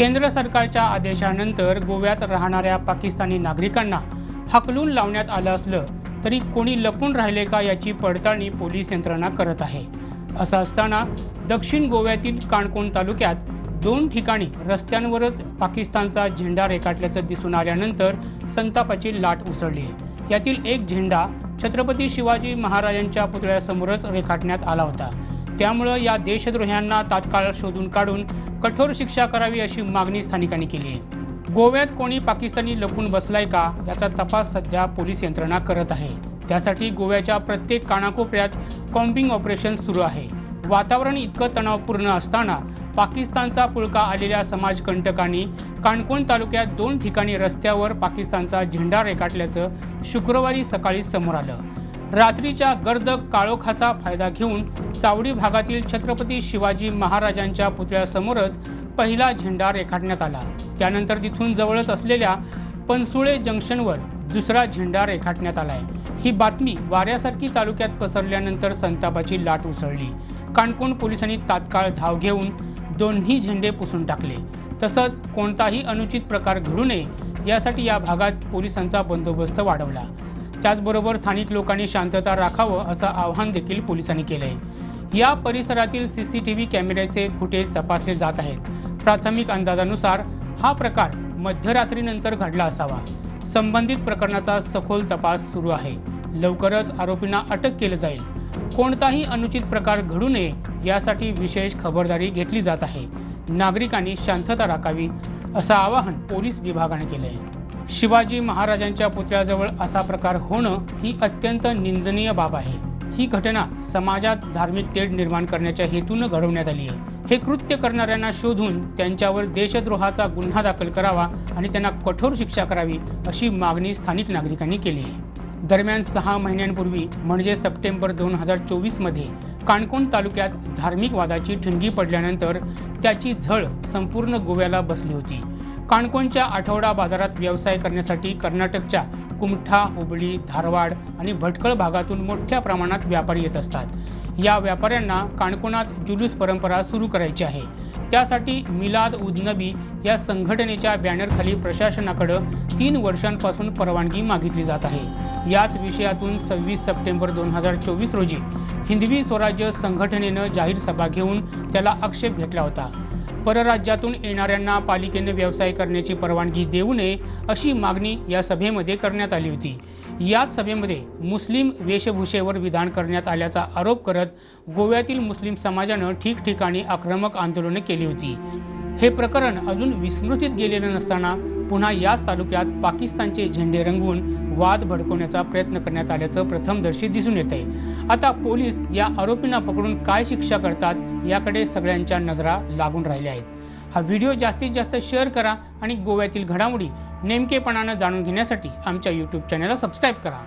केंद्र सरकारच्या आदेशानंतर गोव्यात राहणाऱ्या पाकिस्तानी नागरिकांना हकलून लावण्यात आलं असलं तरी कोणी लपून राहिले का याची पडताळणी पोलीस यंत्रणा करत आहे. असं असताना दक्षिण गोव्यातील काणकोण तालुक्यात दोन ठिकाणी रस्त्यांवरच पाकिस्तानचा झेंडा रेखाटल्याचं दिसून आल्यानंतर संतापाची लाट उसळली. यातील एक झेंडा छत्रपती शिवाजी महाराजांच्या पुतळ्यासमोरच रेखाटण्यात आला होता. त्यामुळं या देशद्रोह्यांना तात्काळ शोधून काढून कठोर शिक्षा करावी अशी मागणी स्थानिकांनी केली आहे. गोव्यात कोणी पाकिस्तानी लपून बसलाय का याचा तपास सध्या पोलीस यंत्रणा करत आहे. त्यासाठी गोव्याच्या प्रत्येक कानाकोपऱ्यात कॉम्बिंग ऑपरेशन सुरू आहे. वातावरण इतकं तणावपूर्ण असताना पाकिस्तानचा पुळका आलेल्या समाजकंटकांनी काणकोण तालुक्यात दोन ठिकाणी रस्त्यावर पाकिस्तानचा झेंडा रेखाटल्याचं शुक्रवारी सकाळी समोर आलं. रात्रीच्या गर्द काळोखाचा फायदा घेऊन चावडी भागातील छत्रपती शिवाजी महाराजांच्या पुतळ्यासमोरच पहिला झेंडा रेखाटण्यात आला. त्यानंतर तिथून जवळच असलेल्या पनसुळे जंक्शनवर दुसरा झेंडा रेखाटण्यात आलाय. ही बातमी वाऱ्यासारखी तालुक्यात पसरल्यानंतर संतापाची लाट उसळली. काणकोण पोलिसांनी तात्काळ धाव घेऊन दोन्ही झेंडे पुसून टाकले. तसंच कोणताही अनुचित प्रकार घडू नये यासाठी या भागात पोलिसांचा बंदोबस्त वाढवला. त्याचबरोबर स्थानिक लोकांनी शांतता राखावं असं आवाहन देखील पोलिसांनी केलं आहे या परिसरातील सी सी टी व्ही कॅमेऱ्याचे फुटेज तपासले जात आहेत. प्राथमिक अंदाजानुसार हा प्रकार मध्यरात्रीनंतर घडला असावा. संबंधित प्रकरणाचा सखोल तपास सुरू आहे. लवकरच आरोपींना अटक केलं जाईल. कोणताही अनुचित प्रकार घडू नये यासाठी विशेष खबरदारी घेतली जात आहे. नागरिकांनी शांतता राखावी असं आवाहन पोलीस विभागाने केलं आहे शिवाजी महाराजांच्या पुतळ्याजवळ असा प्रकार होणं ही अत्यंत निंदनीय बाब आहे. ही घटना समाजात धार्मिक तेढ निर्माण करण्याच्या हेतून घडवण्यात आली आहे. हे कृत्य करणाऱ्यांना शोधून त्यांच्यावर देशद्रोहाचा गुन्हा दाखल करावा आणि त्यांना कठोर शिक्षा करावी अशी मागणी स्थानिक नागरिकांनी केली आहे. दरम्यान सहा महिन्यांपूर्वी म्हणजे सप्टेंबर दोन हजार चोवीसमध्ये काणकोण तालुक्यात धार्मिक वादाची ठिणगी पडल्यानंतर त्याची झळ संपूर्ण गोव्याला बसली होती. काणकोणच्या आठवडा बाजारात व्यवसाय करण्यासाठी कर्नाटकच्या कुमठा हुबळी धारवाड आणि भटकळ भागातून मोठ्या प्रमाणात व्यापारी येत असतात. या व्यापाऱ्यांना काणकोणात जुलूस परंपरा सुरू करायची आहे. त्यासाठी मिलाद उदनबी या संघटनेच्या बॅनरखाली प्रशासनाकडं तीन वर्षांपासून परवानगी मागितली जात आहे. याच विषयातून सव्वीस सप्टेंबर दोन हजार चोवीस रोजी हिंदवी स्वराज्य संघटनेनं जाहीर सभा घेऊन त्याला आक्षेप घेतला होता. परराज्यातून येणाऱ्यांना पालिकेने व्यवसाय करण्याची परवानगी देऊ नये अशी मागणी या सभेमध्ये करण्यात आली होती. याच सभेमध्ये मुस्लिम वेशभूषेवर विधान करण्यात आल्याचा आरोप करत गोव्यातील मुस्लिम समाजानं ठिकठिकाणी आक्रमक आंदोलनं केली होती. हे प्रकरण अजून विस्मृतीत गेलेलं नसताना पुन्हा याच तालुक्यात पाकिस्तानचे झेंडे रंगवून वाद भडकवण्याचा प्रयत्न करण्यात आल्याचं प्रथमदर्शी दिसून येत आहे आता पोलीस या आरोपींना पकडून काय शिक्षा करतात याकडे सगळ्यांच्या नजरा लागून राहिल्या आहेत. हा व्हिडिओ जास्तीत जास्त शेअर करा आणि गोव्यातील घडामोडी नेमकेपणानं जाणून घेण्यासाठी आमच्या यूट्यूब चॅनलला सबस्क्राईब करा.